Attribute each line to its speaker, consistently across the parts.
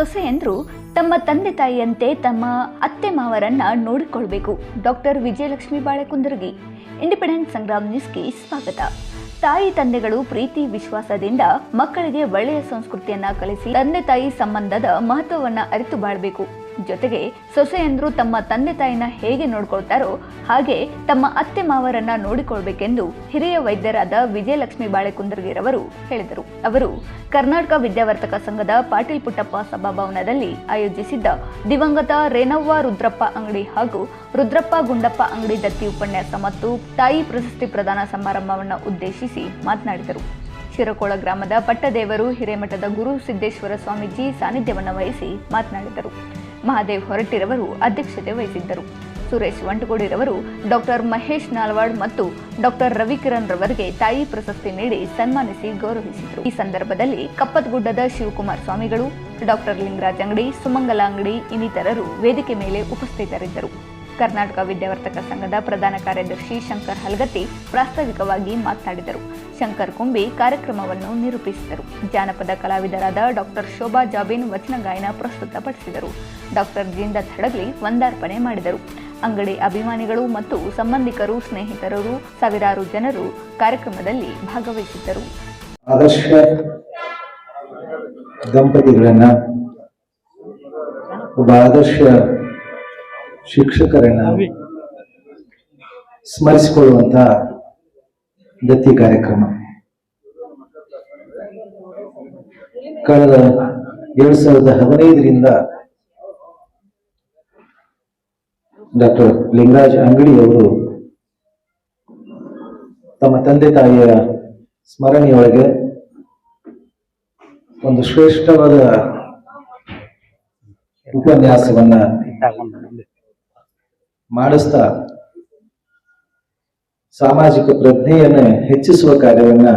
Speaker 1: ಸೊಸೆಯಂದ್ರು ತಮ್ಮ ತಂದೆ ತಾಯಿಯಂತೆ ತಮ್ಮ ಅತ್ತೆ ಮಾವರನ್ನ ನೋಡಿಕೊಳ್ಬೇಕು. ಡಾಕ್ಟರ್ ವಿಜಯಲಕ್ಷ್ಮಿ ಬಾಳೆಕುಂದರ್ಗಿ, ಇಂಡಿಪೆಂಡೆಂಟ್ ಸಂಗ್ರಾಮ್ ನ್ಯೂಸ್ಗೆ ಸ್ವಾಗತ. ತಾಯಿ ತಂದೆಗಳು ಪ್ರೀತಿ ವಿಶ್ವಾಸದಿಂದ ಮಕ್ಕಳಿಗೆ ಒಳ್ಳೆಯ ಸಂಸ್ಕೃತಿಯನ್ನ ಕಲಿಸಿ ತಂದೆ ತಾಯಿ ಸಂಬಂಧದ ಮಹತ್ವವನ್ನ ಅರಿತು ಬಾಳ್ಬೇಕು. ಜೊತೆಗೆ ಸೊಸೆಯಂದ್ರು ತಮ್ಮ ತಂದೆ ತಾಯಿನ ಹೇಗೆ ನೋಡ್ಕೊಳ್ತಾರೋ ಹಾಗೆ ತಮ್ಮ ಅತ್ತೆ ಮಾವರನ್ನ ನೋಡಿಕೊಳ್ಬೇಕೆಂದು ಹಿರಿಯ ವೈದ್ಯರಾದ ವಿಜಯಲಕ್ಷ್ಮಿ ಬಾಳೆಕುಂದರ್ಗಿರವರು ಹೇಳಿದರು. ಅವರು ಕರ್ನಾಟಕ ವಿದ್ಯಾವರ್ತಕ ಸಂಘದ ಪಾಟೀಲ್ ಪುಟ್ಟಪ್ಪ ಸಭಾಭವನದಲ್ಲಿ ಆಯೋಜಿಸಿದ್ದ ದಿವಂಗತ ರೇನವ್ವ ರುದ್ರಪ್ಪ ಅಂಗಡಿ ಹಾಗೂ ರುದ್ರಪ್ಪ ಗುಂಡಪ್ಪ ಅಂಗಡಿ ದತ್ತಿ ಉಪನ್ಯಾಸ ಮತ್ತು ತಾಯಿ ಪ್ರಶಸ್ತಿ ಪ್ರದಾನ ಸಮಾರಂಭವನ್ನು ಉದ್ದೇಶಿಸಿ ಮಾತನಾಡಿದರು. ಶಿರಕೋಳ ಗ್ರಾಮದ ಪಟ್ಟದೇವರು ಹಿರೇಮಠದ ಗುರು ಸಿದ್ದೇಶ್ವರ ಸ್ವಾಮೀಜಿ ಸಾನ್ನಿಧ್ಯವನ್ನು ವಹಿಸಿ ಮಾತನಾಡಿದರು. ಮಹಾದೇವ್ ಹೊರಟ್ಟಿರವರು ಅಧ್ಯಕ್ಷತೆ ವಹಿಸಿದ್ದರು. ಸುರೇಶ್ ವಂಟಗೋಡಿರವರು ಡಾಕ್ಟರ್ ಮಹೇಶ್ ನಾಲ್ವಾಡ್ ಮತ್ತು ಡಾಕ್ಟರ್ ರವಿಕಿರಣ್ ರವರಿಗೆ ತಾಯಿ ಪ್ರಶಸ್ತಿ ನೀಡಿ ಸನ್ಮಾನಿಸಿ ಗೌರವಿಸಿದರು. ಈ ಸಂದರ್ಭದಲ್ಲಿ ಕಪ್ಪತ್ಗುಡ್ಡದ ಶಿವಕುಮಾರ್ ಸ್ವಾಮಿಗಳು, ಡಾಕ್ಟರ್ ಲಿಂಗರಾಜ್ ಅಂಗಡಿ, ಸುಮಂಗಲ ಅಂಗಡಿ ಇನ್ನಿತರರು ವೇದಿಕೆ ಮೇಲೆ ಉಪಸ್ಥಿತರಿದ್ದರು. ಕರ್ನಾಟಕ ವಿದ್ಯಾವರ್ತಕ ಸಂಘದ ಪ್ರಧಾನ ಕಾರ್ಯದರ್ಶಿ ಶಂಕರ್ ಹಲ್ಗತ್ತಿ ಪ್ರಾಸ್ತಾವಿಕವಾಗಿ ಮಾತನಾಡಿದರು. ಶಂಕರ್ ಕುಂಬಿ ಕಾರ್ಯಕ್ರಮವನ್ನು ನಿರೂಪಿಸಿದರು. ಜಾನಪದ ಕಲಾವಿದರಾದ ಡಾಕ್ಟರ್ ಶೋಭಾ ಜಾಬಿನ್ ವಚನ ಗಾಯನ ಪ್ರಸ್ತುತಪಡಿಸಿದರು. ಡಾಕ್ಟರ್ ಜಿಂದತ್ ಹಡಗ್ಲಿ ವಂದಾರ್ಪಣೆ ಮಾಡಿದರು. ಅಂಗಡಿ ಅಭಿಮಾನಿಗಳು ಮತ್ತು ಸಂಬಂಧಿಕರು, ಸ್ನೇಹಿತರರು, ಸಾವಿರಾರು ಜನರು ಕಾರ್ಯಕ್ರಮದಲ್ಲಿ ಭಾಗವಹಿಸಿದ್ದರು.
Speaker 2: ದಂಪತಿಗಳನ್ನ ಒಬ್ಬ ಆದರ್ಶ ಶಿಕ್ಷಕರನ್ನ ಸ್ಮರಿಸಿಕೊಳ್ಳುವಂತ ದತ್ತಿ ಕಾರ್ಯಕ್ರಮ. ಕಳೆದ ಎರಡ್ ಸಾವಿರದ ಹದಿನೈದರಿಂದ ಡಾಕ್ಟರ್ ಲಿಂಗರಾಜ್ ಅಂಗಡಿ ಅವರು ತಮ್ಮ ತಂದೆ ತಾಯಿಯ ಸ್ಮರಣೆಯೊಳಗೆ ಒಂದು ಶ್ರೇಷ್ಠವಾದ ಉಪನ್ಯಾಸವನ್ನ ಮಾಡಿಸ್ತಾ ಸಾಮಾಜಿಕ ಪ್ರಜ್ಞೆಯನ್ನ ಹೆಚ್ಚಿಸುವ ಕಾರ್ಯವನ್ನ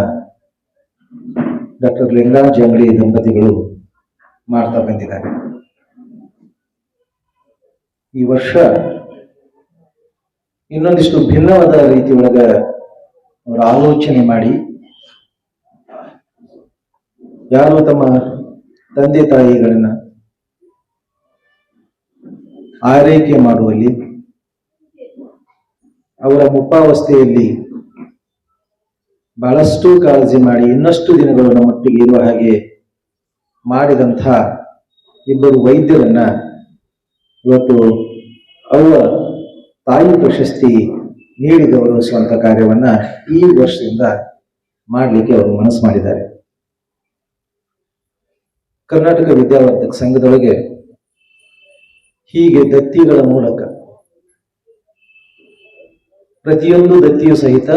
Speaker 2: ಡಾಕ್ಟರ್ ಲಿಂಗರಾಜ್ ಅಂಗಡಿ ದಂಪತಿಗಳು ಮಾಡ್ತಾ ಬಂದಿದ್ದಾರೆ. ಈ ವರ್ಷ ಇನ್ನೊಂದಿಷ್ಟು ಭಿನ್ನವಾದ ರೀತಿಯೊಳಗ ಅವರು ಆಲೋಚನೆ ಮಾಡಿ ಯಾರು ತಮ್ಮ ತಂದೆ ತಾಯಿಗಳನ್ನ ಆರೈಕೆ ಮಾಡುವಲ್ಲಿ ಅವರ ಮುಪ್ಪಾವಸ್ಥೆಯಲ್ಲಿ ಬಹಳಷ್ಟು ಕಾಳಜಿ ಮಾಡಿ ಇನ್ನಷ್ಟು ದಿನಗಳು ನಮ್ಮೊಟ್ಟಿಗೆ ಇರುವ ಹಾಗೆ ಮಾಡಿದಂಥ ಇಬ್ಬರು ವೈದ್ಯರನ್ನ ಇವತ್ತು ಅವರ ತಾಯಿ ಪ್ರಶಸ್ತಿ ನೀಡಿ ಸ್ವಂತ ಕಾರ್ಯವನ್ನ ಈ ವರ್ಷದಿಂದ ಮಾಡಲಿಕ್ಕೆ ಅವರು ಮನಸ್ಸು ಮಾಡಿದ್ದಾರೆ. ಕರ್ನಾಟಕ ವಿದ್ಯಾವರ್ಧಕ ಸಂಘದೊಳಗೆ ಹೀಗೆ ದತ್ತಿಗಳ ಮೂಲಕ ಪ್ರತಿಯೊಂದು ದತ್ತಿಯು ಸಹಿತ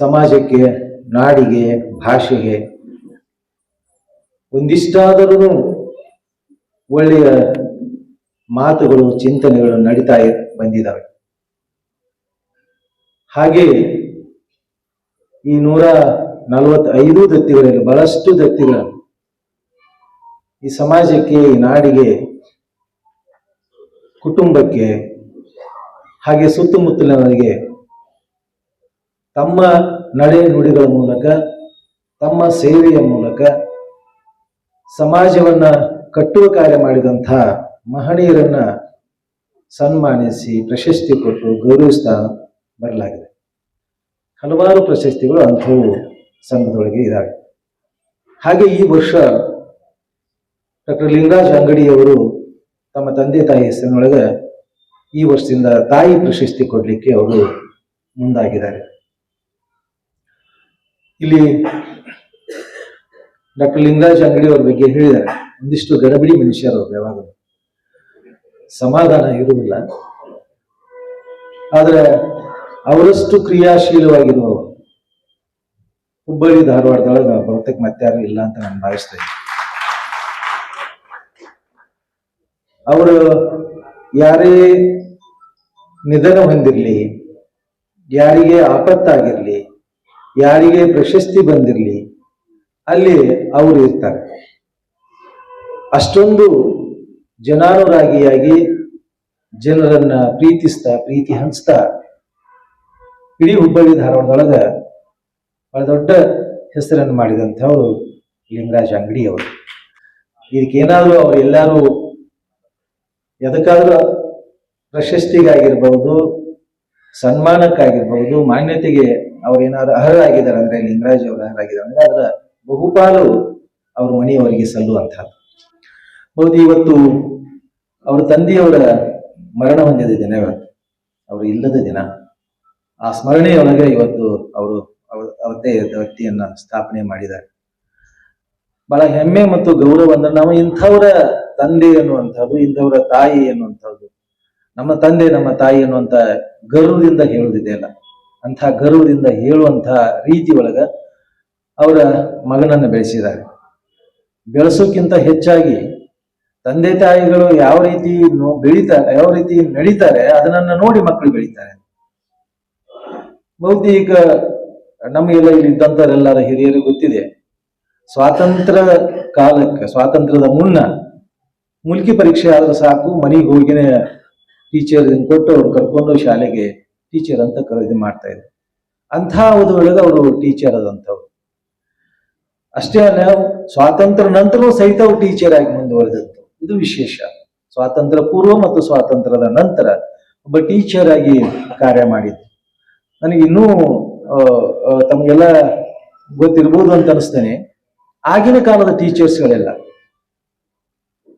Speaker 2: ಸಮಾಜಕ್ಕೆ, ನಾಡಿಗೆ, ಭಾಷೆಗೆ ಒಂದಿಷ್ಟಾದರೂ ಒಳ್ಳೆಯ ಮಾತುಗಳು, ಚಿಂತನೆಗಳು ನಡೀತಾ ಬಂದಿದ್ದಾವೆ. ಹಾಗೆ ಈ ನೂರ ನಲವತ್ತೈದು ದತ್ತಿಗಳಲ್ಲಿ ಬಹಳಷ್ಟು ದತ್ತಿಗಳ ಈ ಸಮಾಜಕ್ಕೆ, ಈ ನಾಡಿಗೆ, ಕುಟುಂಬಕ್ಕೆ ಹಾಗೆ ಸುತ್ತಮುತ್ತಲಿನವರಿಗೆ ತಮ್ಮ ನಡೆ ನುಡಿಗಳ ಮೂಲಕ, ತಮ್ಮ ಸೇವೆಯ ಮೂಲಕ, ಸಮಾಜವನ್ನ ಕಟ್ಟುವ ಕಾರ್ಯ ಮಾಡಿದಂಥ ಮಹನೀಯರನ್ನ ಸನ್ಮಾನಿಸಿ ಪ್ರಶಸ್ತಿ ಕೊಟ್ಟು ಗೌರವಿಸ್ತಾ ಬರಲಾಗಿದೆ. ಹಲವಾರು ಪ್ರಶಸ್ತಿಗಳು ಅಂಥವು ಸಂಘದೊಳಗೆ ಇದ್ದಾವೆ ಹಾಗೆ ಈ ವರ್ಷ ಡಾಕ್ಟರ್ ಲಿಂಗರಾಜ್ ಅಂಗಡಿಯವರು ತಮ್ಮ ತಂದೆ ತಾಯಿ ಹೆಸರಿನೊಳಗೆ ಈ ವರ್ಷದಿಂದ ತಾಯಿ ಪ್ರಶಸ್ತಿ ಕೊಡಲಿಕ್ಕೆ ಅವರು ಮುಂದಾಗಿದ್ದಾರೆ. ಇಲ್ಲಿ ಡಾಕ್ಟರ್ ಲಿಂಗರಾಜ್ ಅಂಗಡಿ ಅವ್ರ ಬಗ್ಗೆ ಹೇಳಿದ್ದಾರೆ. ಒಂದಿಷ್ಟು ಗಡಬಿಡಿ ಮನುಷ್ಯರು ಅವ್ರು ಯಾವಾಗಲೂ ಸಮಾಧಾನ ಇರುವುದಿಲ್ಲ. ಆದ್ರೆ ಅವರಷ್ಟು ಕ್ರಿಯಾಶೀಲವಾಗಿರುವವರು ಹುಬ್ಬಳ್ಳಿ ಧಾರವಾಡದೊಳಗೆ ಬಹುತೇಕ ಮತ್ತಾರು ಇಲ್ಲ ಅಂತ ನಾನು ಭಾವಿಸ್ತೇನೆ ಅವರು ಯಾರೇ ನಿಧನ ಹೊಂದಿರಲಿ, ಯಾರಿಗೆ ಆಪತ್ತಾಗಿರಲಿ, ಯಾರಿಗೆ ಪ್ರಶಸ್ತಿ ಬಂದಿರಲಿ, ಅಲ್ಲಿ ಅವರು ಇರ್ತಾರೆ. ಅಷ್ಟೊಂದು ಜನಾನುರಾಗಿಯಾಗಿ ಜನರನ್ನ ಪ್ರೀತಿಸ್ತಾ, ಪ್ರೀತಿ ಹಂಚ್ತಾ, ಇಡೀ ಹುಬ್ಬಳ್ಳಿ ಧಾರವಾಡದೊಳಗ ಬಹಳ ದೊಡ್ಡ ಹೆಸರನ್ನು ಮಾಡಿದಂಥವ್ರು ಲಿಂಗರಾಜ್ ಅಂಗಡಿ ಅವರು ಇದಕ್ಕೇನಾದರೂ ಅವರೆಲ್ಲರೂ ಎದಕ್ಕಾದ್ರೂ ಪ್ರಶಸ್ತಿಗಾಗಿರ್ಬಹುದು ಸನ್ಮಾನಕ್ಕಾಗಿರ್ಬಹುದು ಮಾನ್ಯತೆಗೆ ಅವ್ರು ಏನಾದ್ರು ಅರ್ಹರಾಗಿದ್ದಾರೆ ಅಂದ್ರೆ ಲಿಂಗರಾಜ್ ಅವರು ಅರ್ಹರಾಗಿದ್ದಾರೆ ಅಂದ್ರೆ, ಅದರ ಬಹುಪಾಲು ಅವ್ರ ಮನೆಯವರಿಗೆ ಸಲ್ಲುವಂತಹದ್ದು ಹೌದು, ಇವತ್ತು ಅವ್ರ ತಂದೆಯವರ ಮರಣ ಹೊಂದಿದ ದಿನ ಇವತ್ತು. ಅವರು ಇಲ್ಲದ ದಿನ. ಆ ಸ್ಮರಣೆಯೊಳಗೆ ಇವತ್ತು ಅವರು ಅವ್ರದ್ದೇ ವ್ಯಕ್ತಿಯನ್ನ ಸ್ಥಾಪನೆ ಮಾಡಿದ್ದಾರೆ. ಬಹಳ ಹೆಮ್ಮೆ ಮತ್ತು ಗೌರವ ಅಂದ್ರೆ ನಾವು ಇಂಥವರ ತಂದೆ ಅನ್ನುವಂಥದ್ದು ಇಂಥವ್ರ ತಾಯಿ ಎನ್ನುವಂಥದ್ದು. ನಮ್ಮ ತಂದೆ, ನಮ್ಮ ತಾಯಿ ಅನ್ನುವಂಥ ಗರ್ವದಿಂದ ಹೇಳುವುದಿದೆಯಲ್ಲ ಅಂಥ ಗರ್ವದಿಂದ ಹೇಳುವಂಥ ರೀತಿ ಒಳಗ ಅವರ ಮಗನನ್ನು ಬೆಳೆಸಿದ್ದಾರೆ. ಬೆಳೆಸೋಕ್ಕಿಂತ ಹೆಚ್ಚಾಗಿ ತಂದೆ ತಾಯಿಗಳು ಯಾವ ರೀತಿ ಬೆಳೀತಾರೆ, ಯಾವ ರೀತಿ ನಡೀತಾರೆ ಅದನ್ನ ನೋಡಿ ಮಕ್ಕಳು ಬೆಳೀತಾರೆ. ಬೌದ್ಧಿಕ ನಮಗೆಲ್ಲ ಇಲ್ಲಿ ಇದ್ದಂಥವರೆಲ್ಲರ ಹಿರಿಯರು ಗೊತ್ತಿದೆ. ಸ್ವಾತಂತ್ರ್ಯ ಕಾಲಕ್ಕೆ ಸ್ವಾತಂತ್ರ್ಯದ ಮುನ್ನ ಮುಲ್ಕಿ ಪರೀಕ್ಷೆ ಆದ್ರೆ ಸಾಕು ಮನೆಗೆ ಹೋಗಿನೇ ಟೀಚರ್ ಕೊಟ್ಟು ಅವ್ರು ಕರ್ಕೊಂಡು ಶಾಲೆಗೆ ಟೀಚರ್ ಅಂತ ಇದು ಮಾಡ್ತಾ ಇದ್ರು. ಅಂಥ ಒಂದು ಒಳಗೆ ಅವರು ಟೀಚರ್ ಆದಂಥವ್ರು. ಅಷ್ಟೇ ಅಲ್ಲ ಸ್ವಾತಂತ್ರ್ಯ ನಂತರವೂ ಸಹಿತ ಅವ್ರು ಟೀಚರ್ ಆಗಿ ಮುಂದುವರೆದದ್ದು ಇದು ವಿಶೇಷ. ಸ್ವಾತಂತ್ರ್ಯ ಪೂರ್ವ ಮತ್ತು ಸ್ವಾತಂತ್ರ್ಯದ ನಂತರ ಒಬ್ಬ ಟೀಚರ್ ಆಗಿ ಕಾರ್ಯ ಮಾಡಿದ್ರು ನನಗೆ ಇನ್ನೂ ಆ, ಆ, ತಮಗೆಲ್ಲ ಗೊತ್ತಿರ್ಬೋದು ಅಂತ ಅನಿಸ್ತೇನೆ. ಆಗಿನ ಕಾಲದ ಟೀಚರ್ಸ್ಗಳೆಲ್ಲ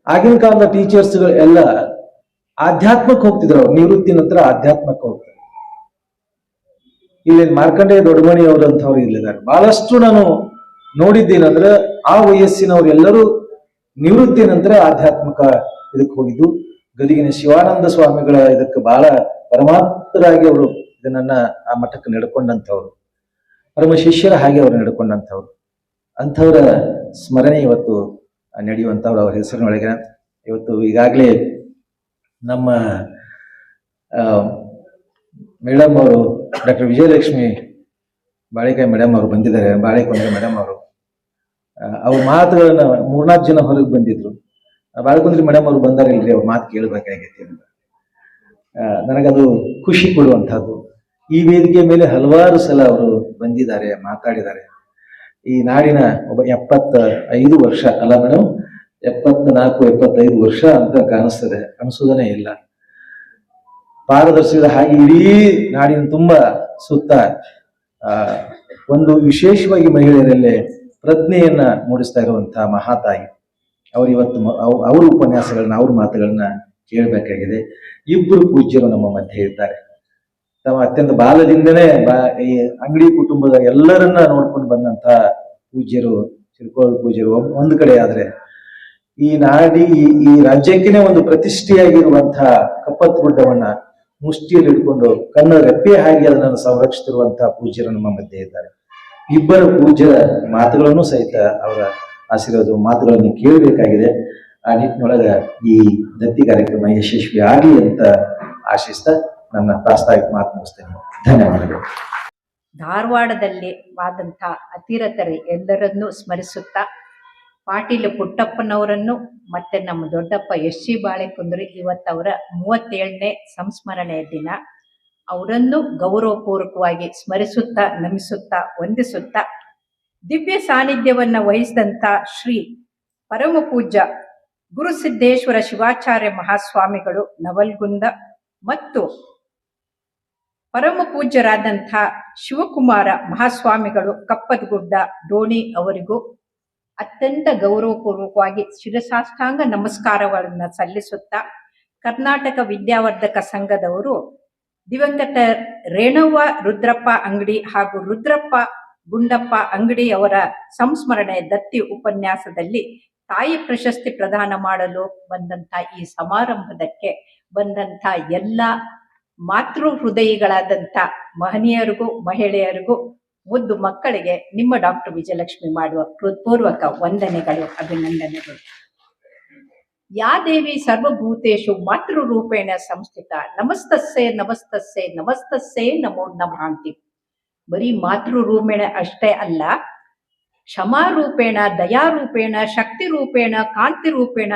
Speaker 2: ಆಗಿನ ಕಾಲದ ಟೀಚರ್ಸ್ಗಳು ಎಲ್ಲ ಆಧ್ಯಾತ್ಮಕ್ಕೆ ಹೋಗ್ತಿದ್ರು ಅವ್ರು. ನಿವೃತ್ತಿ ನಂತರ ಆಧ್ಯಾತ್ಮಕ್ಕೆ ಹೋಗ್ತಾರೆ. ಇಲ್ಲಿ ಮಾರ್ಕಂಡೇಯ ದೊಡ್ಡಮಣಿ ಅವರಂಥವ್ರು ಇಲ್ಲಿದ್ದಾರೆ. ಬಹಳಷ್ಟು ನಾನು ನೋಡಿದ್ದೇನಂದ್ರೆ ಆ ವಯಸ್ಸಿನವರೆಲ್ಲರೂ ನಿವೃತ್ತಿ ನಂತರ ಆಧ್ಯಾತ್ಮಿಕ ಇದಕ್ಕೆ ಹೋಗಿದ್ದು. ಗದಿಗಿನ ಶಿವಾನಂದ ಸ್ವಾಮಿಗಳ ಇದಕ್ಕೆ ಬಹಳ ಪರಮಾತ್ಮರಾಗಿ ಅವರು ಇದನ್ನ ಆ ಮಠಕ್ಕೆ ನಡ್ಕೊಂಡಂಥವ್ರು. ಪರಮ ಶಿಷ್ಯರ ಹಾಗೆ ಅವರು ನಡ್ಕೊಂಡಂಥವ್ರು. ಅಂಥವರ ಸ್ಮರಣೆ ಇವತ್ತು ನಡೆಯುವಂಥವ್ರು ಅವ್ರ ಹೆಸರಿನೊಳಗೆ ಇವತ್ತು ಈಗಾಗಲೇ ನಮ್ಮ ಮೇಡಮ್ ಅವರು ಡಾಕ್ಟರ್ ವಿಜಯಲಕ್ಷ್ಮಿ ಬಾಳೆಕಾಯಿ ಮೇಡಮ್ ಅವರು ಬಂದಿದ್ದಾರೆ ಬಾಳೆಕೊಂಡ್ರೆ ಮೇಡಮ್ ಅವರು. ಅವ್ರ ಮಾತುಗಳನ್ನ ಮೂರ್ನಾಲ್ಕು ಜನ ಹೊರಗೆ ಬಂದಿದ್ರು. ಆ, ಬಾಳೆಕೊಂಡ್ರೆ ಮೇಡಮ್ ಅವರು ಬಂದಾರಿಲ್ರಿ ಅವ್ರ ಮಾತು ಕೇಳಬೇಕಾಗೈತಿ ಅಂತ. ನನಗದು ಖುಷಿ ಕೊಡುವಂಥದ್ದು. ಈ ವೇದಿಕೆ ಮೇಲೆ ಹಲವಾರು ಸಲ ಅವರು ಬಂದಿದ್ದಾರೆ ಮಾತಾಡಿದ್ದಾರೆ. ಈ ನಾಡಿನ ಒಬ್ಬ ಎಪ್ಪತ್ತ ಐದು ವರ್ಷ ಅಲ್ಲ ಮೇಡಮ್ ಎಪ್ಪತ್ನಾಲ್ಕು, ಎಪ್ಪತ್ತೈದು ವರ್ಷ ಅಂತ ಕಾಣಿಸ್ತದೆ. ಅನಿಸೋದನೇ ಇಲ್ಲ. ಪಾರದರ್ಶಿದ ಹಾಗೆ ಇಡೀ ನಾಡಿನ ತುಂಬ ಸುತ್ತ ಒಂದು ವಿಶೇಷವಾಗಿ ಮಹಿಳೆಯರಲ್ಲಿ ಪ್ರಜ್ಞೆಯನ್ನ ಮೂಡಿಸ್ತಾ ಇರುವಂತಹ ಮಹಾತಾಯಿ. ಅವರು ಇವತ್ತು ಅವರ ಅವ್- ಅವ್ರ ಉಪನ್ಯಾಸಗಳನ್ನ, ಅವ್ರ ಮಾತುಗಳನ್ನ ಕೇಳಬೇಕಾಗಿದೆ. ಇಬ್ಬರು ಪೂಜ್ಯರು ನಮ್ಮ ಮಧ್ಯೆ ಇದ್ದಾರೆ. ತಮ್ಮ ಅತ್ಯಂತ ಬಾಲದಿಂದಲೇ ಬಾ, ಈ ಅಂಗಡಿ ಕುಟುಂಬದ ಎಲ್ಲರನ್ನ ನೋಡ್ಕೊಂಡು ಬಂದಂತ ಪೂಜ್ಯರು ಚಿರ್ಕೋಳ ಪೂಜ್ಯರು ಒಂದು ಕಡೆ ಆದ್ರೆ ಈ ನಾಡಿ, ಈ ರಾಜ್ಯಕ್ಕೇನೆ ಒಂದು ಪ್ರತಿಷ್ಠೆಯಾಗಿರುವಂತಹ ಕಪ್ಪತ್ ಗುಡ್ಡವನ್ನ ಮುಷ್ಟಿಯಲ್ಲಿ ಇಟ್ಕೊಂಡು ಕಣ್ಣ ರೆಪ್ಪೆ ಹಾಗೆ ಅದನ್ನು ಸಂರಕ್ಷಿಸಿರುವಂತಹ ಪೂಜ್ಯರು ನಮ್ಮ ಮಧ್ಯೆ ಇದ್ದಾರೆ. ಇಬ್ಬರ ಪೂಜ್ಯರ ಮಾತುಗಳನ್ನು ಸಹಿತ ಅವರ ಆಶೀರ್ವಾದ ಮಾತುಗಳನ್ನು ಕೇಳಬೇಕಾಗಿದೆ. ಆ ನಿಟ್ಟಿನೊಳಗ ಈ ದತ್ತಿ ಕಾರ್ಯಕ್ರಮ ಯಶಸ್ವಿ ಆಗಲಿ ಅಂತ ಆಶಿಸ್ತಾ ನನ್ನ ಪ್ರಾಸ್ತಾವಿಕ ಮಾತು ಮುಗಿಸ್ತೇನೆ. ಧನ್ಯವಾದಗಳು.
Speaker 3: ಧಾರವಾಡದಲ್ಲಿ ವಾದಂಥ ಅತಿರಥರು ಎಲ್ಲರನ್ನೂ ಸ್ಮರಿಸುತ್ತಾ, ಪಾಟೀಲ್ ಪುಟ್ಟಪ್ಪನವರನ್ನು, ಮತ್ತೆ ನಮ್ಮ ದೊಡ್ಡಪ್ಪ ಎಸ್ ಸಿ ಬಾಳೆಕುಂದ್ರಿ ಇವತ್ತವರ ಮೂವತ್ತೇಳನೇ ಸಂಸ್ಮರಣೆಯ ದಿನ. ಅವರನ್ನು ಗೌರವಪೂರ್ವಕವಾಗಿ ಸ್ಮರಿಸುತ್ತಾ, ನಮಿಸುತ್ತಾ, ವಂದಿಸುತ್ತಾ, ದಿವ್ಯ ಸಾನ್ನಿಧ್ಯವನ್ನ ವಹಿಸಿದಂಥ ಶ್ರೀ ಪರಮ ಪೂಜ್ಯ ಗುರುಸಿದ್ದೇಶ್ವರ ಶಿವಾಚಾರ್ಯ ಮಹಾಸ್ವಾಮಿಗಳು ನವಲ್ಗುಂದ ಮತ್ತು ಪರಮ ಪೂಜ್ಯರಾದಂಥ ಶಿವಕುಮಾರ ಮಹಾಸ್ವಾಮಿಗಳು ಕಪ್ಪದಗುಡ್ಡ ಡೋಣಿ ಅವರಿಗೂ ಅತ್ಯಂತ ಗೌರವಪೂರ್ವಕವಾಗಿ ಶಿರಸಾಷ್ಟಾಂಗ ನಮಸ್ಕಾರಗಳನ್ನು ಸಲ್ಲಿಸುತ್ತಾ ಕರ್ನಾಟಕ ವಿದ್ಯಾವರ್ಧಕ ಸಂಘದವರು ದಿವಂಗತ ರೇಣವ್ವ ರುದ್ರಪ್ಪ ಅಂಗಡಿ ಹಾಗೂ ರುದ್ರಪ್ಪ ಗುಂಡಪ್ಪ ಅಂಗಡಿ ಅವರ ಸಂಸ್ಮರಣೆ ದತ್ತಿ ಉಪನ್ಯಾಸದಲ್ಲಿ ತಾಯಿ ಪ್ರಶಸ್ತಿ ಪ್ರದಾನ ಮಾಡಲು ಬಂದಂತ ಈ ಸಮಾರಂಭದಕ್ಕೆ ಬಂದಂತ ಎಲ್ಲ ಮಾತೃ ಹೃದಯಿಗಳಾದಂಥ ಮಹನೀಯರಿಗೂ, ಮಹಿಳೆಯರಿಗೂ, ಮುದ್ದು ಮಕ್ಕಳಿಗೆ ನಿಮ್ಮ ಡಾಕ್ಟರ್ ವಿಜಯಲಕ್ಷ್ಮಿ ಮಾಡುವ ಹೃತ್ಪೂರ್ವಕ ವಂದನೆಗಳು, ಅಭಿನಂದನೆಗಳು. ಯಾ ದೇವಿ ಸರ್ವಭೂತೇಶು ಮಾತೃರೂಪೇಣ ಸಂಸ್ಥಿತ, ನಮಸ್ತಸ್ಸೆ ನಮಸ್ತಸ್ಸೆ ನಮಸ್ತಸ್ಸೆ ನಮೋ ನಮಾಂತಿ. ಬರೀ ಮಾತೃರೂಪೇಣ ಅಷ್ಟೇ ಅಲ್ಲ, ಕ್ಷಮಾರೂಪೇಣ, ದಯಾರೂಪೇಣ ಶಕ್ತಿ ರೂಪೇಣ ಕಾಂತಿ ರೂಪೇಣ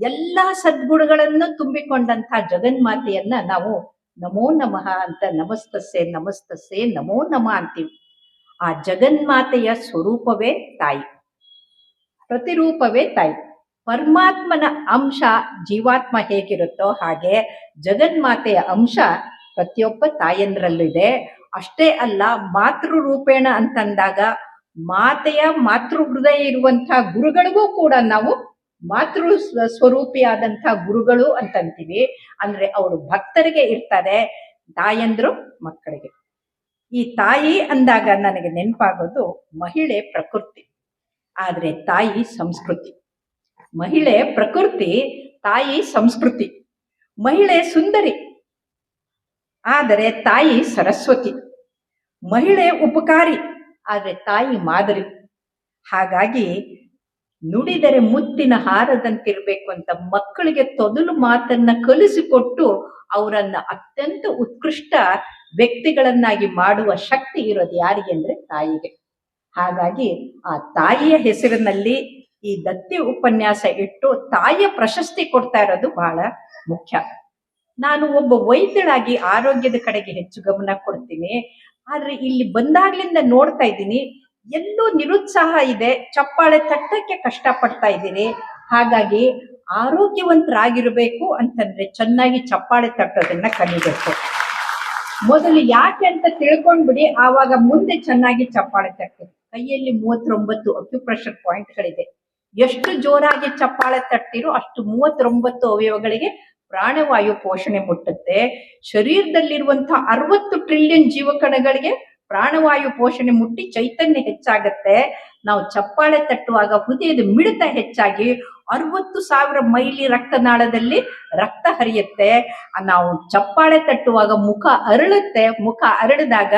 Speaker 3: ಎಲ್ಲಾ ಸದ್ಗುಣಗಳನ್ನು ತುಂಬಿಕೊಂಡಂತಹ ಜಗನ್ಮಾತೆಯನ್ನ ನಾವು ನಮೋ ನಮಃ ಅಂತ ನಮಸ್ತಸ್ಸೆ ನಮಸ್ತಸ್ಸೆ, ನಮೋ ನಮ ಅಂತೀವಿ. ಆ ಜಗನ್ಮಾತೆಯ ಸ್ವರೂಪವೇ ತಾಯಿ. ಪ್ರತಿರೂಪವೇ ತಾಯಿ. ಪರಮಾತ್ಮನ ಅಂಶ ಜೀವಾತ್ಮ ಹೇಗಿರುತ್ತೋ ಹಾಗೆ ಜಗನ್ಮಾತೆಯ ಅಂಶ ಪ್ರತಿಯೊಬ್ಬ ತಾಯಂದ್ರಲ್ಲಿದೆ. ಅಷ್ಟೇ ಅಲ್ಲ ಮಾತೃ ರೂಪೇಣ ಅಂತಂದಾಗ ಮಾತೆಯ ಮಾತೃ ಹೃದಯ ಇರುವಂತಹ ಗುರುಗಳಿಗೂ ಕೂಡ ನಾವು ಮಾತೃ ಸ್ವ- ಸ್ವರೂಪಿಯಾದಂತಹ ಗುರುಗಳು ಅಂತಂತೀವಿ. ಅಂದ್ರೆ ಅವರು ಭಕ್ತರಿಗೆ ಇರ್ತಾರೆ ತಾಯಂದ್ರು ಮಕ್ಕಳಿಗೆ. ಈ ತಾಯಿ ಅಂದಾಗ ನನಗೆ ನೆನಪಾಗೋದು ಮಹಿಳೆ ಪ್ರಕೃತಿ. ಆದ್ರೆ ತಾಯಿ ಸಂಸ್ಕೃತಿ. ಮಹಿಳೆ ಪ್ರಕೃತಿ, ತಾಯಿ ಸಂಸ್ಕೃತಿ. ಮಹಿಳೆ ಸುಂದರಿ. ಆದರೆ ತಾಯಿ ಸರಸ್ವತಿ. ಮಹಿಳೆ ಉಪಕಾರಿ. ಆದರೆ ತಾಯಿ ಮಾದರಿ. ಹಾಗಾಗಿ ನುಡಿದರೆ ಮುತ್ತಿನ ಹಾರದಂತಿರ್ಬೇಕು ಅಂತ ಮಕ್ಕಳಿಗೆ ತೊದಲು ಮಾತನ್ನ ಕಲಿಸಿಕೊಟ್ಟು ಅವರನ್ನ ಅತ್ಯಂತ ಉತ್ಕೃಷ್ಟ ವ್ಯಕ್ತಿಗಳನ್ನಾಗಿ ಮಾಡುವ ಶಕ್ತಿ ಇರೋದು ಯಾರಿಗೆ ಅಂದ್ರೆ ತಾಯಿಗೆ. ಹಾಗಾಗಿ ಆ ತಾಯಿಯ ಹೆಸರಿನಲ್ಲಿ ಈ ದತ್ತಿ ಉಪನ್ಯಾಸ ಇಟ್ಟು ತಾಯಿಯ ಪ್ರಶಸ್ತಿ ಕೊಡ್ತಾ ಇರೋದು ಬಹಳ ಮುಖ್ಯ. ನಾನು ಒಬ್ಬ ವೈದ್ಯಳಾಗಿ ಆರೋಗ್ಯದ ಕಡೆಗೆ ಹೆಚ್ಚು ಗಮನ ಕೊಡ್ತೀನಿ. ಆದ್ರೆ ಇಲ್ಲಿ ಬಂದಾಗ್ಲಿಂದ ನೋಡ್ತಾ ಇದ್ದೀನಿ ಎಲ್ಲೋ ನಿರುತ್ಸಾಹ ಇದೆ. ಚಪ್ಪಾಳೆ ತಟ್ಟಕ್ಕೆ ಕಷ್ಟ ಪಡ್ತಾ ಇದ್ದೀನಿ. ಹಾಗಾಗಿ ಆರೋಗ್ಯವಂತರಾಗಿರ್ಬೇಕು ಅಂತಂದ್ರೆ ಚೆನ್ನಾಗಿ ಚಪ್ಪಾಳೆ ತಟ್ಟೋದನ್ನ ಕಲಿಬೇಕು. ಮೊದಲು ಯಾಕೆ ಅಂತ ತಿಳ್ಕೊಂಡ್ಬಿಡಿ, ಆವಾಗ ಮುಂದೆ ಚೆನ್ನಾಗಿ ಚಪ್ಪಾಳೆ ತಟ್ಟಬೇಕು ಕೈಯಲ್ಲಿ ಮೂವತ್ತೊಂಬತ್ತು ಅಕ್ಯುಪ್ರೆಷರ್ ಪಾಯಿಂಟ್ಗಳಿದೆ ಎಷ್ಟು ಜೋರಾಗಿ ಚಪ್ಪಾಳೆ ತಟ್ಟಿರೋ ಅಷ್ಟು ಮೂವತ್ತೊಂಬತ್ತು ಅವಯವಗಳಿಗೆ ಪ್ರಾಣವಾಯು ಪೋಷಣೆ ಮುಟ್ಟುತ್ತೆ. ಶರೀರದಲ್ಲಿರುವಂತಹ ಅರವತ್ತು ಟ್ರಿಲಿಯನ್ ಜೀವಕಣಗಳಿಗೆ ಪ್ರಾಣವಾಯು ಪೋಷಣೆ ಮುಟ್ಟಿ ಚೈತನ್ಯ ಹೆಚ್ಚಾಗತ್ತೆ. ನಾವು ಚಪ್ಪಾಳೆ ತಟ್ಟುವಾಗ ಹೃದಯದ ಮಿಡಿತ ಹೆಚ್ಚಾಗಿ ಅರವತ್ತು ಸಾವಿರ ಮೈಲಿ ರಕ್ತನಾಳದಲ್ಲಿ ರಕ್ತ ಹರಿಯುತ್ತೆ. ನಾವು ಚಪ್ಪಾಳೆ ತಟ್ಟುವಾಗ ಮುಖ ಅರಳುತ್ತೆ. ಮುಖ ಅರಳಿದಾಗ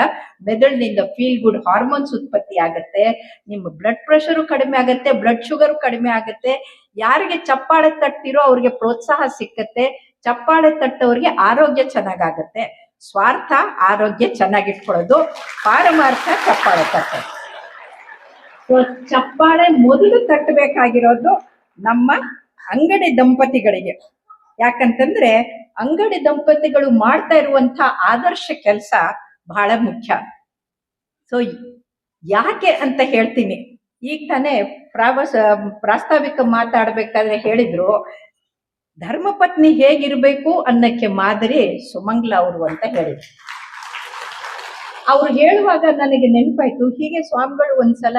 Speaker 3: ಮೆದುಳಿನಿಂದ ಫೀಲ್ ಗುಡ್ ಹಾರ್ಮೋನ್ಸ್ ಉತ್ಪತ್ತಿ ಆಗತ್ತೆ. ನಿಮ್ಮ ಬ್ಲಡ್ ಪ್ರೆಷರು ಕಡಿಮೆ ಆಗತ್ತೆ ಬ್ಲಡ್ ಶುಗರ್ ಕಡಿಮೆ ಆಗತ್ತೆ. ಯಾರಿಗೆ ಚಪ್ಪಾಳೆ ತಟ್ಟಿರೋ ಅವ್ರಿಗೆ ಪ್ರೋತ್ಸಾಹ ಸಿಕ್ಕತ್ತೆ. ಚಪ್ಪಾಳೆ ತಟ್ಟವ್ರಿಗೆ ಆರೋಗ್ಯ ಚೆನ್ನಾಗಾಗತ್ತೆ. ಸ್ವಾರ್ಥ, ಆರೋಗ್ಯ ಚೆನ್ನಾಗಿಟ್ಕೊಳ್ಳೋದು ಪಾರಮಾರ್ಥ ಚಪ್ಪಾಳೆ ತಟ್ಟೋದು ಸೊ ಚಪ್ಪಾಳೆ ಮೊದಲು ತಟ್ಟಬೇಕಾಗಿರೋದು ನಮ್ಮ ಅಂಗಡಿ ದಂಪತಿಗಳಿಗೆ. ಯಾಕಂತಂದ್ರೆ ಅಂಗಡಿ ದಂಪತಿಗಳು ಮಾಡ್ತಾ ಇರುವಂತ ಆದರ್ಶ ಕೆಲಸ ಬಹಳ ಮುಖ್ಯ. ಸೊ ಯಾಕೆ ಅಂತ ಹೇಳ್ತೀನಿ. ಈಗ ತಾನೇ ಪ್ರಾವಸ, ಪ್ರಾಸ್ತಾವಿಕ ಮಾತಾಡ್ಬೇಕಾದ್ರೆ ಹೇಳಿದ್ರು ಧರ್ಮಪತ್ನಿ ಹೇಗಿರ್ಬೇಕು ಅನ್ನಕ್ಕೆ ಮಾದರಿ ಸುಮಂಗ್ಲ ಅವರು ಅಂತ ಹೇಳಿದ್ರು. ಅವ್ರು ಹೇಳುವಾಗ ನನಗೆ ನೆನಪಾಯ್ತು, ಹೀಗೆ ಸ್ವಾಮಿಗಳು ಒಂದ್ಸಲ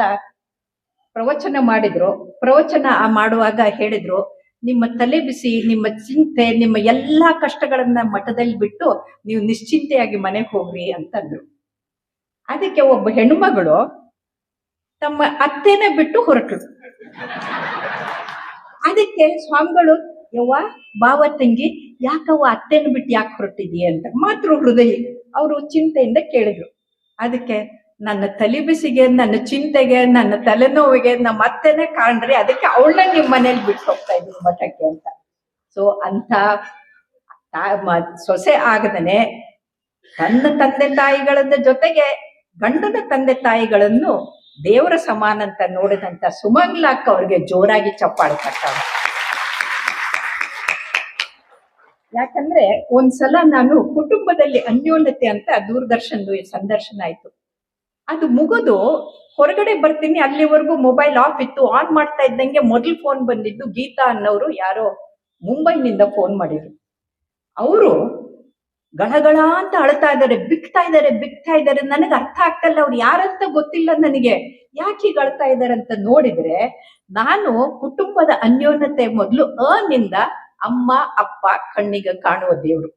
Speaker 3: ಪ್ರವಚನ ಮಾಡಿದ್ರು. ಪ್ರವಚನ ಮಾಡುವಾಗ ಹೇಳಿದ್ರು, ನಿಮ್ಮ ತಲೆ ಬಿಸಿ, ನಿಮ್ಮ ಚಿಂತೆ, ನಿಮ್ಮ ಎಲ್ಲಾ ಕಷ್ಟಗಳನ್ನ ಮಠದಲ್ಲಿ ಬಿಟ್ಟು ನೀವು ನಿಶ್ಚಿಂತೆಯಾಗಿ ಮನೆಗೆ ಹೋಗ್ರಿ ಅಂತಂದ್ರು. ಅದಕ್ಕೆ ಒಬ್ಬ ಹೆಣ್ಮಗಳು ತಮ್ಮ ಅತ್ತೆನ ಬಿಟ್ಟು ಹೊರಟರು ಅದಕ್ಕೆ ಸ್ವಾಮಿಗಳು ಯವ್ವ, ಬಾವ ತಂಗಿ, ಯಾಕವ್ವ ಅತ್ತೆನ ಬಿಟ್ಟು ಯಾಕೆ ಹೊರಟಿದೀಯ ಅಂತ ಮಾತೃ ಹೃದಯ ಅವರು ಚಿಂತೆಯಿಂದ ಕೇಳಿದ್ರು. ಅದಕ್ಕೆ ನನ್ನ ತಲೆ ಬಿಸಿಗೆ, ನನ್ನ ಚಿಂತೆಗೆ, ನನ್ನ ತಲೆನೋವಿಗೆ, ನಮ್ಮ ಅತ್ತೆನೇ ಕಾಣ್ರಿ, ಅದಕ್ಕೆ ಅವಳನ್ನ ನಿಮ್ ಮನೇಲಿ ಬಿಟ್ಟು ಹೋಗ್ತಾ ಇದ್ದೀನಿ ಮಠಕ್ಕೆ ಅಂತ. ಸೊ ಅಂತ ಸೊಸೆ ಆಗದನೆ ತನ್ನ ತಂದೆ ತಾಯಿಗಳ ಜೊತೆಗೆ ಗಂಡನ ತಂದೆ ತಾಯಿಗಳನ್ನು ದೇವರ ಸಮಾನ ಅಂತ ನೋಡಿದಂತ ಸುಮಂಗ್ಲಾಕ್ ಅವ್ರಿಗೆ ಜೋರಾಗಿ ಚಪ್ಪಾಳೆ ಕಟ್ಟಾವ ಯಾಕಂದ್ರೆ ಒಂದ್ಸಲ ನಾನು ಕುಟುಂಬದಲ್ಲಿ ಅನ್ಯೋನ್ಯತೆ ಅಂತ ದೂರದರ್ಶನ್ದು ಸಂದರ್ಶನ ಆಯ್ತು. ಅದು ಮುಗಿದು ಹೊರಗಡೆ ಬರ್ತೀನಿ, ಅಲ್ಲಿವರೆಗೂ ಮೊಬೈಲ್ ಆಫ್ ಇತ್ತು ಆನ್ ಮಾಡ್ತಾ ಇದ್ದಂಗೆ ಮೊದಲು ಫೋನ್ ಬಂದಿದ್ದು ಗೀತಾ ಅನ್ನೋರು ಯಾರೋ ಮುಂಬೈನಿಂದ ಫೋನ್ ಮಾಡಿದ್ರು. ಅವರು ಗಳಗಳ ಅಂತ ಅಳ್ತಾ ಇದ್ದಾರೆ, ಬಿಕ್ತಾ ಇದ್ದಾರೆ ಬಿಕ್ತಾ ಇದ್ದಾರೆ. ನನಗೆ ಅರ್ಥ ಆಗ್ತಾ ಇಲ್ಲ, ಅವ್ರು ಯಾರಂತ ಗೊತ್ತಿಲ್ಲ ನನಗೆ. ಯಾಕೆ ಗಳ್ತಾ ಇದ್ದಾರೆ ಅಂತ ನೋಡಿದ್ರೆ, ನಾನು ಕುಟುಂಬದ ಅನ್ಯೋನ್ಯತೆ ಮೊದಲು ಅನಿಂದ ಅಮ್ಮ, ಅಪ್ಪ ಕಣ್ಣಿಗೆ ಕಾಣುವ ದೇವರು.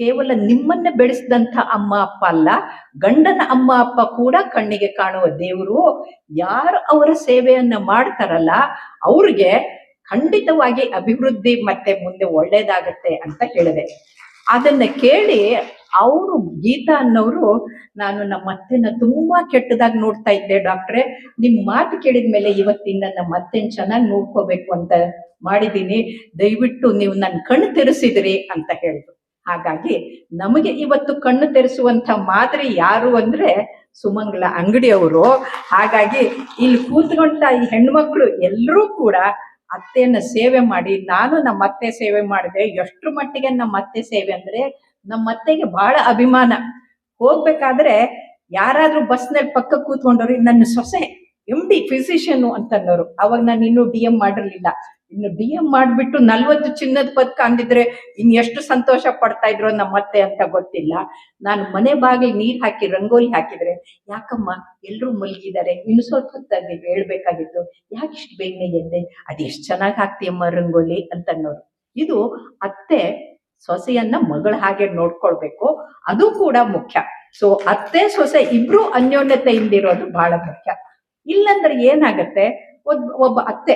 Speaker 3: ಕೇವಲ ನಿಮ್ಮನ್ನ ಬೆಳೆಸಿದಂಥ ಅಮ್ಮ, ಅಪ್ಪ ಅಲ್ಲ, ಗಂಡನ ಅಮ್ಮ, ಅಪ್ಪ ಕೂಡ ಕಣ್ಣಿಗೆ ಕಾಣುವ ದೇವರು. ಯಾರು ಅವರ ಸೇವೆಯನ್ನ ಮಾಡ್ತಾರಲ್ಲ, ಅವ್ರಿಗೆ ಖಂಡಿತವಾಗಿ ಅಭಿವೃದ್ಧಿ ಮತ್ತೆ ಮುಂದೆ ಒಳ್ಳೇದಾಗತ್ತೆ ಅಂತ ಹೇಳಿದೆ. ಅದನ್ನ ಕೇಳಿ ಅವರು ಗೀತಾ ಅನ್ನೋರು, ನಾನು ನಮ್ಮ ಅತ್ತೆನ ತುಂಬಾ ಕೆಟ್ಟದಾಗಿ ನೋಡ್ತಾ ಇದ್ದೆ ಡಾಕ್ಟ್ರೆ. ನಿಮ್ ಮಾತು ಕೇಳಿದ್ಮೇಲೆ ಇವತ್ತಿನ ನಮ್ಮ ಅತ್ತೆನ ಚೆನ್ನಾಗಿ ನೋಡ್ಕೋಬೇಕು ಅಂತ ಮಾಡಿದೀನಿ ದಯವಿಟ್ಟು ನೀವು ನನ್ನ ಕಣ್ಣು ತೆರೆಸಿದ್ರಿ ಅಂತ ಹೇಳಿದ್ರು. ಹಾಗಾಗಿ ನಮಗೆ ಇವತ್ತು ಕಣ್ಣು ತೆರೆಸುವಂತ ಮಾದರಿ ಯಾರು ಅಂದ್ರೆ ಸುಮಂಗಲ ಅಂಗಡಿಯವರು. ಹಾಗಾಗಿ ಇಲ್ಲಿ ಕೂತ್ಕೊಂಡ ಈ ಹೆಣ್ಮಕ್ಳು ಎಲ್ಲರೂ ಕೂಡ ಅತ್ತೆಯನ್ನ ಸೇವೆ ಮಾಡಿ, ನಾನು ನಮ್ಮ ಅತ್ತೆ ಸೇವೆ ಮಾಡಿದೆ ಎಷ್ಟು ಮಟ್ಟಿಗೆ ನಮ್ಮ ಅತ್ತೆ ಸೇವೆ ಅಂದ್ರೆ ನಮ್ಮ ಅತ್ತೆಗೆ ಬಹಳ ಅಭಿಮಾನ. ಹೋಗ್ಬೇಕಾದ್ರೆ ಯಾರಾದ್ರೂ ಬಸ್ನಲ್ಲಿ ಪಕ್ಕ ಕೂತ್ಕೊಂಡವ್ರಿ, ನನ್ನ ಸೊಸೆ ಎಂ ಡಿ ಫಿಸಿಷಿಯನ್ ಅಂತನ್ನೋರು ಅವಾಗ ನಾನು ಇನ್ನೂ ಡಿ ಎಂ ಮಾಡಿರ್ಲಿಲ್ಲ. ಇನ್ನು ಡಿ ಎಂ ಮಾಡ್ಬಿಟ್ಟು ನಲ್ವತ್ತು ಚಿನ್ನದ ಪದಕ ಅಂದಿದ್ರೆ ಇನ್ ಎಷ್ಟು ಸಂತೋಷ ಪಡ್ತಾ ಇದ್ರು ನಮ್ಮ ಅತ್ತೆ ಅಂತ ಗೊತ್ತಿಲ್ಲ. ನಾನು ಮನೆ ಬಾಗಿಲು ನೀರ್ ಹಾಕಿ, ರಂಗೋಲಿ ಹಾಕಿದ್ರೆ, ಯಾಕಮ್ಮ, ಎಲ್ರೂ ಮಲಗಿದ್ದಾರೆ. ಇನ್ನು ಸ್ವಲ್ಪ ಹೊತ್ತಾಗಿ ಹೇಳ್ಬೇಕಾಗಿತ್ತು. ಯಾಕೆ ಇಷ್ಟು ಬೇಗನೆ ಎದ್ದೆ? ಅದೆಷ್ಟು ಚೆನ್ನಾಗಿ ಹಾಕ್ತೀಯಮ್ಮ ರಂಗೋಲಿ? ಅಂತನ್ನೋರು ಇದು ಅತ್ತೆ ಸೊಸೆಯನ್ನ ಮಗಳ ಹಾಗೆ ನೋಡ್ಕೊಳ್ಬೇಕು. ಅದು ಕೂಡ ಮುಖ್ಯ. ಸೊ ಅತ್ತೆ ಸೊಸೆ ಇಬ್ರು ಅನ್ಯೋನ್ಯತೆ ಇರೋದು ಬಹಳ ಮುಖ್ಯ. ಇಲ್ಲಂದ್ರೆ ಏನಾಗತ್ತೆ? ಒಬ್ಬ ಒಬ್ಬ ಅತ್ತೆ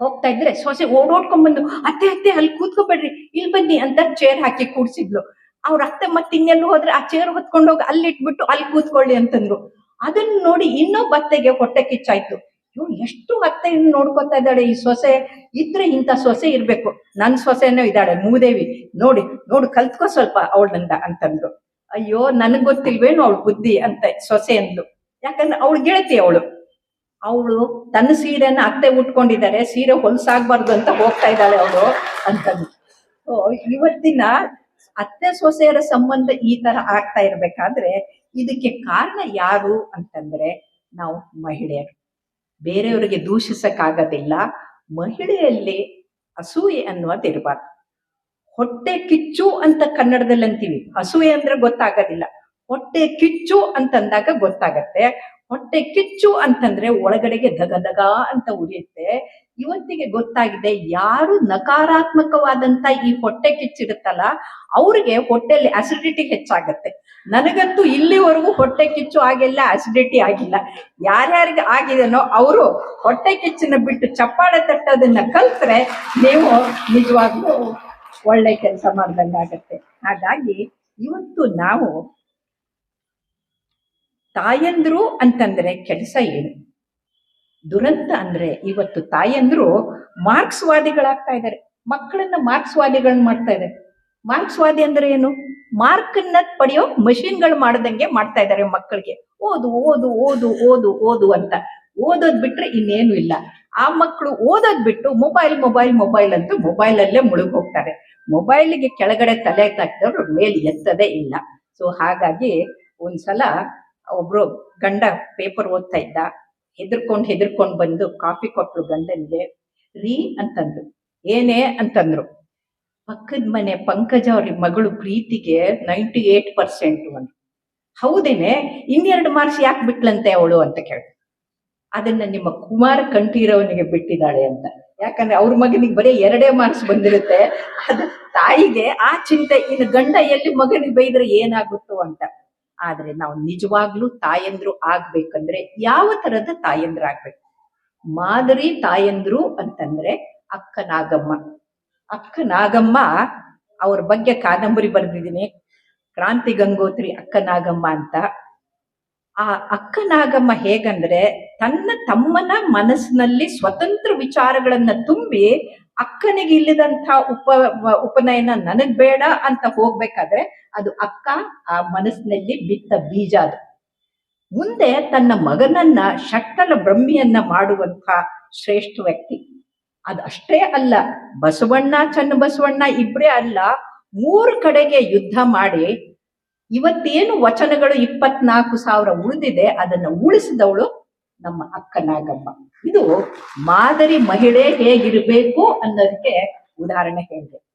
Speaker 3: ಹೋಗ್ತಾ ಇದ್ರೆ ಸೊಸೆ ಓಡೋಡ್ಕೊಂಡ್ಬಂದು ಅತ್ತೆ ಅತ್ತೆ, ಅಲ್ಲಿ ಕೂತ್ಕೋಬೇಡ್ರಿ, ಇಲ್ಲಿ ಬನ್ನಿ ಅಂತ ಚೇರ್ ಹಾಕಿ ಕೂಡ್ಸಿದ್ಲು. ಅವ್ರ ಅತ್ತೆ ಮತ್ತೆ ಇನ್ನೆಲ್ಲೂ ಹೋದ್ರೆ ಆ ಚೇರ್ ಹೊತ್ಕೊಂಡು ಹೋಗಿ ಅಲ್ಲಿ ಇಟ್ಬಿಟ್ಟು ಅಲ್ಲಿ ಕೂತ್ಕೊಳ್ಳಿ ಅಂತಂದ್ರು. ಅದನ್ನ ನೋಡಿ ಇನ್ನೊಬ್ಬ ಅತ್ತೆಗೆ ಹೊಟ್ಟೆ ಕಿಚ್ಚಾಯ್ತು. ಇವ್ರು ಎಷ್ಟು ಅತ್ತೆಯನ್ನು ನೋಡ್ಕೊತಾ ಇದ್ದಾಳೆ ಈ ಸೊಸೆ? ಇದ್ರೆ ಇಂಥ ಸೊಸೆ ಇರ್ಬೇಕು. ನನ್ ಸೊಸೆನೂ ಇದ್ದಾಳೆ, ಮೂದೇವಿ. ನೋಡಿ, ನೋಡು, ಕಲ್ತ್ಕೋ ಸ್ವಲ್ಪ ಅವಳಂದ ಅಂತಂದ್ರು ಅಯ್ಯೋ, ನನಗ್ ಗೊತ್ತಿಲ್ವೇನು ಅವಳು ಬುದ್ಧಿ ಅಂತ ಸೊಸೆ ಅಂದ್ಲು. ಯಾಕಂದ್ರೆ ಅವಳು ಗೆಳತಿ ಅವಳು. ಅವಳು ತನ್ನ ಸೀರೆನ ಅತ್ತೆ ಉಟ್ಕೊಂಡಿದ್ದಾರೆ, ಸೀರೆ ಹೊಲ್ಸಾಗ್ಬಾರ್ದು ಅಂತ ಹೋಗ್ತಾ ಇದ್ದಾಳೆ ಅವಳು ಅಂತಂದು. ಇವತ್ತಿನ ಅತ್ತೆ ಸೊಸೆಯರ ಸಂಬಂಧ ಈ ತರ ಆಗ್ತಾ ಇರ್ಬೇಕಾದ್ರೆ ಇದಕ್ಕೆ ಕಾರಣ ಯಾರು ಅಂತಂದ್ರೆ ನಾವು ಮಹಿಳೆಯರು. ಬೇರೆಯವರಿಗೆ ದೂಷಿಸಕ್ಕಾಗೋದಿಲ್ಲ, ಮಹಿಳೆಯಲ್ಲಿ ಅಸೂಯೆ ಅನ್ನೋದು ಇರಬಾರ್ದು. ಹೊಟ್ಟೆ ಕಿಚ್ಚು ಅಂತ ಕನ್ನಡದಲ್ಲಿ ಅಂತೀವಿ ಅಸೂಯೆ ಅಂದ್ರೆ ಗೊತ್ತಾಗೋದಿಲ್ಲ. ಹೊಟ್ಟೆ ಕಿಚ್ಚು ಅಂತಂದಾಗ ಗೊತ್ತಾಗತ್ತೆ. ಹೊಟ್ಟೆ ಕಿಚ್ಚು ಅಂತಂದ್ರೆ ಒಳಗಡೆಗೆ ದಗ ಧಗ ಅಂತ ಉರಿಯುತ್ತೆ. ಇವತ್ತಿಗೆ ಗೊತ್ತಾಗಿದೆ ಯಾರು ನಕಾರಾತ್ಮಕವಾದಂತ ಈ ಹೊಟ್ಟೆ ಕಿಚ್ಚಿರುತ್ತಲ್ಲ, ಅವ್ರಿಗೆ ಹೊಟ್ಟೆಯಲ್ಲಿ ಅಸಿಡಿಟಿ ಹೆಚ್ಚಾಗತ್ತೆ. ನನಗಂತೂ ಇಲ್ಲಿವರೆಗೂ ಹೊಟ್ಟೆ ಕಿಚ್ಚು ಆಗಿಲ್ಲ ಅಸಿಡಿಟಿ ಆಗಿಲ್ಲ. ಯಾರ್ಯಾರಿಗೆ ಆಗಿದೆನೋ ಅವರು ಹೊಟ್ಟೆ ಕಿಚ್ಚನ್ನ ಬಿಟ್ಟು ಚಪ್ಪಾಳೆ ತಟ್ಟೋದನ್ನ ಕಲ್ತ್ರೆ ನೀವು ನಿಜವಾಗ್ಲೂ ಒಳ್ಳೆ ಕೆಲಸ ಮಾಡ್ದಂಗಾಗತ್ತೆ. ಹಾಗಾಗಿ ಇವತ್ತು ನಾವು ತಾಯಂದ್ರು ಅಂತಂದ್ರೆ ಕೆಲಸ ಏನು? ದುರಂತ ಅಂದ್ರೆ ಇವತ್ತು ತಾಯಂದ್ರು ಮಾರ್ಕ್ಸ್ವಾದಿಗಳಾಗ್ತಾ ಇದ್ದಾರೆ. ಮಕ್ಕಳನ್ನ ಮಾರ್ಕ್ಸ್ವಾದಿಗಳನ್ನ ಮಾಡ್ತಾ ಇದ್ದಾರೆ. ಮಾರ್ಕ್ಸ್ವಾದಿ ಅಂದ್ರೆ ಏನು? ಮಾರ್ಕನ್ನ ಪಡೆಯೋ ಮಷಿನ್ಗಳು ಮಾಡ್ದಂಗೆ ಮಾಡ್ತಾ ಇದ್ದಾರೆ ಮಕ್ಕಳಿಗೆ. ಓದು ಓದು ಓದು ಓದು ಓದು ಅಂತ. ಓದೋದ್ ಬಿಟ್ರೆ ಇನ್ನೇನು ಇಲ್ಲ. ಆ ಮಕ್ಕಳು ಓದೋದ್ ಬಿಟ್ಟು ಮೊಬೈಲ್ ಮೊಬೈಲ್ ಮೊಬೈಲ್ ಅಂತ ಮೊಬೈಲ್ ಅಲ್ಲೇ ಮುಳುಗ್ ಹೋಗ್ತಾರೆ ಮೊಬೈಲ್ಗೆ ಕೆಳಗಡೆ ತಲೆ ತಾಕಿದವರು ಮೇಲೆ ಎತ್ತದೇ ಇಲ್ಲ. ಸೊ ಹಾಗಾಗಿ ಒಂದ್ಸಲ ಒಬ್ರು ಗಂಡ ಪೇಪರ್ ಓದ್ತಾ ಇದ್ದ, ಹೆದರ್ಕೊಂಡ್ ಹೆದರ್ಕೊಂಡ್ ಬಂದು ಕಾಫಿ ಕೊಟ್ರು ಗಂಡನಿಗೆ. ರೀ ಅಂತಂದ್ರು. ಏನೇ ಅಂತಂದ್ರು. ಪಕ್ಕದ ಮನೆ ಪಂಕಜ ಅವ್ರ ಮಗಳು ಪ್ರೀತಿಗೆ ನೈಂಟಿ ಏಟ್ ಪರ್ಸೆಂಟ್ ಒಂದು ಹೌದೇನೆ? ಇನ್ನೆರಡು ಮಾರ್ಕ್ಸ್ ಯಾಕೆ ಬಿಟ್ಲಂತೆ ಅವಳು ಅಂತ ಕೇಳ ಅದನ್ನ ನಿಮ್ಮ ಕುಮಾರ ಕಂಠೀರವನಿಗೆ ಬಿಟ್ಟಿದ್ದಾಳೆ ಅಂತ. ಯಾಕಂದ್ರೆ ಅವ್ರ ಮಗನಿಗೆ ಬರೀ ಎರಡೇ ಮಾರ್ಕ್ಸ್ ಬಂದಿರುತ್ತೆ. ಅದು ತಾಯಿಗೆ ಆ ಚಿಂತೆ, ಇನ್ನು ಗಂಡ ಎಲ್ಲಿ ಮಗನಿಗೆ ಬೈದ್ರೆ ಏನಾಗುತ್ತೋ ಅಂತ. ಆದ್ರೆ ನಾವು ನಿಜವಾಗ್ಲೂ ತಾಯಂದ್ರು ಆಗ್ಬೇಕಂದ್ರೆ ಯಾವ ತರದ ತಾಯಂದ್ರಾಗ್ಬೇಕು ಮಾದರಿ ತಾಯಂದ್ರು ಅಂತಂದ್ರೆ ಅಕ್ಕ ನಾಗಮ್ಮ ಅಕ್ಕ ನಾಗಮ್ಮ ಅವ್ರ ಬಗ್ಗೆ ಕಾದಂಬರಿ ಬರೆದಿದ್ದೀನಿ. ಕ್ರಾಂತಿ ಗಂಗೋತ್ರಿ ಅಕ್ಕ ನಾಗಮ್ಮ ಅಂತ. ಆ ಅಕ್ಕ ನಾಗಮ್ಮ ಹೇಗಂದ್ರೆ ತನ್ನ ತಮ್ಮನ ಮನಸ್ಸಿನಲ್ಲಿ ಸ್ವತಂತ್ರ ವಿಚಾರಗಳನ್ನ ತುಂಬಿ ಅಕ್ಕನಿಗೆ ಇಲ್ಲದಂತ ಉಪ, ಉಪನಯನ ನನಗ್ ಬೇಡ ಅಂತ ಹೋಗ್ಬೇಕಾದ್ರೆ ಅದು ಅಕ್ಕ, ಆ ಮನಸ್ಸಿನಲ್ಲಿ ಬಿತ್ತ ಬೀಜ ಅದು. ಮುಂದೆ ತನ್ನ ಮಗನನ್ನ ಶಕ್ತನ ಬ್ರಹ್ಮಿಯನ್ನ ಮಾಡುವಂತಹ ಶ್ರೇಷ್ಠ ವ್ಯಕ್ತಿ. ಅದು ಅಷ್ಟೇ ಅಲ್ಲ, ಬಸವಣ್ಣ, ಚನ್ನ ಬಸವಣ್ಣ ಇಬ್ಬರೇ ಅಲ್ಲ, ಮೂರು ಕಡೆಗೆ ಯುದ್ಧ ಮಾಡಿ ಇವತ್ತೇನು ವಚನಗಳು ಇಪ್ಪತ್ನಾಲ್ಕು ಸಾವಿರ ಉಳಿದಿದೆ, ಅದನ್ನ ಉಳಿಸಿದವಳು ನಮ್ಮ ಅಕ್ಕ ನಾಗಮ್ಮ ಇದು ಮಾದರಿ ಮಹಿಳೆ ಹೇಗಿರಬೇಕು ಅನ್ನೋದಕ್ಕೆ ಉದಾಹರಣೆ ಹೇಳಿದೆ.